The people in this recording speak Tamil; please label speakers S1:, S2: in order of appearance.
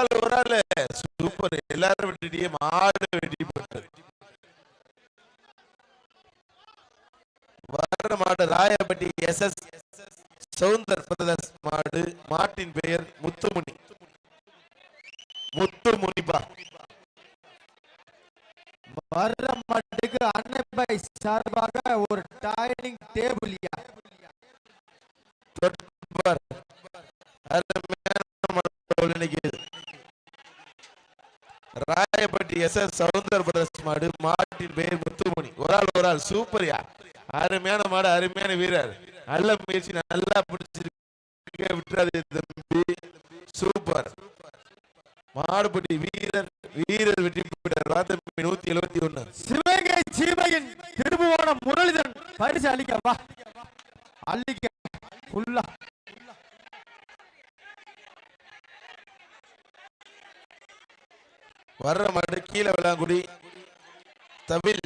S1: நாலு ஒரு நாள் சூப்பர். எல்லாரும் விட்டுட்டியே மாடு வெட்டி போட்டு வர்ற மாடு Rayappatti S S Soundar brothers மாடு மாட்டின் பெயர் முத்துமுனி. முத்துமுனிப்பா
S2: வர்ற மாட்டுக்கு அன்னை சார்பாக ஒரு டைனிங் டேபிள்யா
S1: தொட்பார் அருமையான மாடு நினைக்குது Rayappatti S S Soundar brothers மாடு மாட்டின் பெயர் முத்துமணி. ஒரு ஆள் ஒரு ஆள் சூப்பர்யா அருமையான மாடு அருமையான வீரர். நல்ல முயற்சி நல்லா பிடிச்சிருக்க விட்டுறாது தம்பி. சூப்பர் மாடுபட்டி வீரர் வீரர் வெற்றி பெற்றார். ராத்தம்பி நூத்தி எழுபத்தி ஒண்ணு
S2: சிவகங்கை சீமையின் திருபுவனம் முரளிதன் பரிசு அளிக்க வா. அள்ளிக்க ஃபுல்லா
S1: வர்ற மாடு கீழே விளாங்குடி தவில்.